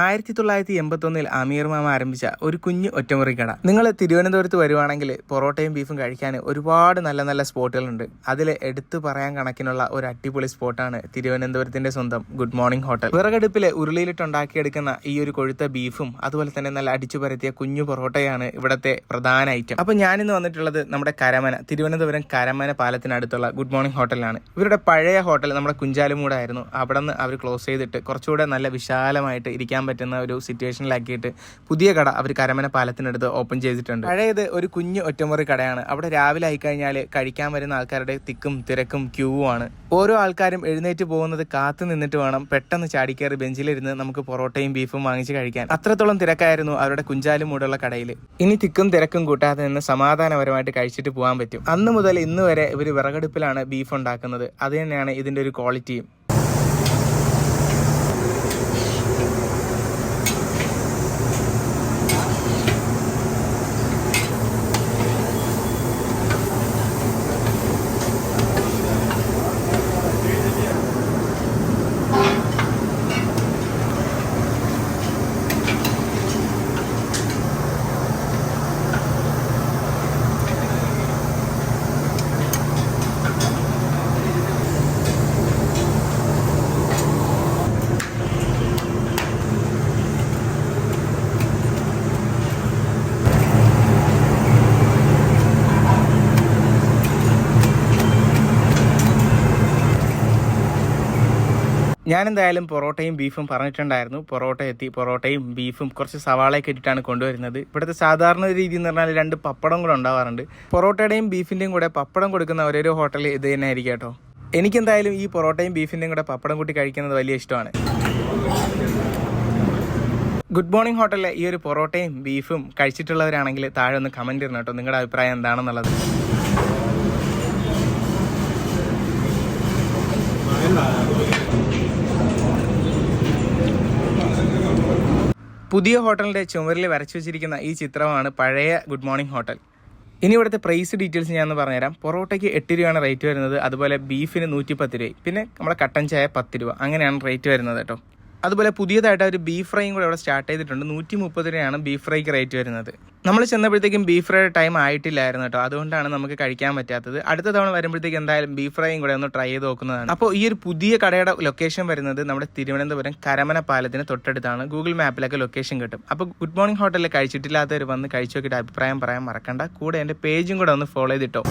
ആയിരത്തി തൊള്ളായിരത്തി എൺപത്തൊന്നിൽ അമീർ മാമ ആരംഭിച്ച ഒരു കുഞ്ഞു ഒറ്റമുറി കട നിങ്ങൾ തിരുവനന്തപുരത്ത് വരുവാണെങ്കിൽ പൊറോട്ടയും ബീഫും കഴിക്കാൻ ഒരുപാട് നല്ല നല്ല സ്പോട്ടുകളുണ്ട്. അതിൽ എടുത്തു പറയാൻ കണക്കിനുള്ള ഒരു അടിപൊളി സ്പോട്ടാണ് തിരുവനന്തപുരത്തിന്റെ സ്വന്തം ഗുഡ് മോർണിംഗ് ഹോട്ടൽ. വിറകടുപ്പിൽ ഉരുളിയിലിട്ട് ഉണ്ടാക്കിയെടുക്കുന്ന ഈ ഒരു കൊഴുത്ത ബീഫും അതുപോലെ തന്നെ നല്ല അടിച്ചു പരത്തിയ കുഞ്ഞു പൊറോട്ടയാണ് ഇവിടത്തെ പ്രധാന ഐറ്റം. അപ്പൊ ഞാനിന്ന് വന്നിട്ടുള്ളത് നമ്മുടെ കരമന തിരുവനന്തപുരം കരമന പാലത്തിനടുത്തുള്ള ഗുഡ് മോർണിംഗ് ഹോട്ടലാണ് ഇവരുടെ പഴയ ഹോട്ടൽ നമ്മുടെ കുഞ്ചാലുമൂടായിരുന്നു. അവിടെ നിന്ന് അവർ ക്ലോസ് ചെയ്തിട്ട് കുറച്ചുകൂടെ നല്ല വിശാലമായിട്ട് ഇരിക്കാൻ പറ്റുന്ന ഒരു സിറ്റുവേഷനിലാക്കിയിട്ട് പുതിയ കട അവർ കരമന പാലത്തിനടുത്ത് ഓപ്പൺ ചെയ്തിട്ടുണ്ട്. പഴയത് ഒരു കുഞ്ഞു ഒറ്റമുറി കടയാണ്. അവിടെ രാവിലെ ആയിക്കഴിഞ്ഞാൽ കഴിക്കാൻ വരുന്ന ആൾക്കാരുടെ തിക്കും തിരക്കും ക്യൂവും ആണ്. ഓരോ ആൾക്കാരും എഴുന്നേറ്റ് പോകുന്നത് കാത്തു നിന്നിട്ട് വേണം പെട്ടെന്ന് ചാടിക്കയറി ബെഞ്ചിലിരുന്ന് നമുക്ക് പൊറോട്ടയും ബീഫും വാങ്ങിച്ച് കഴിക്കാൻ. അത്രത്തോളം തിരക്കായിരുന്നു അവരുടെ കുഞ്ചാലും മൂടുള്ള കടയിൽ ഇനി തിക്കും തിരക്കും കൂട്ടാതെ നിന്ന് സമാധാനപരമായിട്ട് കഴിച്ചിട്ട് പോകാൻ പറ്റും. അന്ന് മുതൽ ഇന്ന് വരെ ഇവർ വിറകടുപ്പിലാണ് ബീഫ് ഉണ്ടാക്കുന്നത്. അത് തന്നെയാണ് ഇതിന്റെ ഒരു ക്വാളിറ്റിയും ഞാൻ എന്തായാലും പൊറോട്ടയും ബീഫും പറഞ്ഞിട്ടുണ്ടായിരുന്നു. പൊറോട്ട എത്തി. പൊറോട്ടയും ബീഫും കുറച്ച് സവാളയൊക്കെ ഇട്ടിട്ടാണ് കൊണ്ടുവരുന്നത്. ഇവിടുത്തെ സാധാരണ രീതി എന്ന് പറഞ്ഞാൽ രണ്ട് പപ്പടം കൂടെ ഉണ്ടാവാറുണ്ട്. പൊറോട്ടയുടെയും ബീഫിന്റെയും കൂടെ പപ്പടം കൊടുക്കുന്ന ഓരോരോ ഹോട്ടൽ ഇത് തന്നെ ആയിരിക്കും കേട്ടോ. എനിക്കെന്തായാലും ഈ പൊറോട്ടയും ബീഫിന്റെയും കൂടെ പപ്പടം കൂട്ടി കഴിക്കുന്നത് വലിയ ഇഷ്ടമാണ്. ഗുഡ് മോർണിംഗ് ഹോട്ടലിലെ ഈ ഒരു പൊറോട്ടയും ബീഫും കഴിച്ചിട്ടുള്ളവരാണെങ്കിൽ താഴെ ഒന്ന് കമന്റ് ഇടണം കേട്ടോ. നിങ്ങളുടെ അഭിപ്രായം എന്താണെന്നുള്ളത്. പുതിയ ഹോട്ടലിന്റെ ചുമരിൽ വരച്ചു വെച്ചിരിക്കുന്ന ഈ ചിത്രമാണ് പഴയ ഗുഡ് മോർണിംഗ് ഹോട്ടൽ ഇനി ഇവിടുത്തെ പ്രൈസ് ഡീറ്റെയിൽസ് ഞാൻ പറഞ്ഞുതരാം. പൊറോട്ടയ്ക്ക് എട്ട് രൂപയാണ് റേറ്റ് വരുന്നത്. അതുപോലെ ബീഫിന് നൂറ്റി പത്ത് രൂപ പിന്നെ നമ്മുടെ കട്ടൻ ചായ പത്ത് രൂപ. അങ്ങനെയാണ് റേറ്റ് വരുന്നത് കേട്ടോ. അതുപോലെ പുതിയതായിട്ട് ഒരു ബീഫ് ഫ്രൈയും കൂടെ അവിടെ സ്റ്റാർട്ട് ചെയ്തിട്ടുണ്ട്. നൂറ്റി മുപ്പത് രൂപയാണ് ബീഫ് ഫ്രൈക്ക് റേറ്റ് വരുന്നത്. നമ്മൾ ചെന്നപ്പോഴത്തേക്കും ബീഫ് ഫ്രൈ ടൈം ആയിട്ടില്ലായിരുന്നു കേട്ടോ. അതുകൊണ്ടാണ് നമുക്ക് കഴിക്കാൻ പറ്റാത്തത്. അടുത്ത തവണ വരുമ്പോഴത്തേക്ക് എന്തായാലും ബീഫ് ഫ്രൈയും കൂടെ ഒന്ന് ട്രൈ ചെയ്ത് നോക്കുന്നതാണ്. അപ്പോൾ ഈ ഒരു പുതിയ കടയുടെ ലൊക്കേഷൻ വരുന്നത് നമ്മുടെ തിരുവനന്തപുരം കരമന പാലത്തിന് തൊട്ടടുത്താണ്. ഗൂഗിൾ മാപ്പിലൊക്കെ ലൊക്കേഷൻ കിട്ടും. അപ്പോൾ ഗുഡ് മോർണിംഗ് ഹോട്ടലിൽ കഴിച്ചിട്ടില്ലാത്തവർ വന്ന് കഴിച്ചു നോക്കിയിട്ട് അഭിപ്രായം പറയാൻ മറക്കണ്ട. കൂടെ എന്റെ പേജും കൂടെ ഒന്ന് ഫോളോ ചെയ്തിട്ടോ.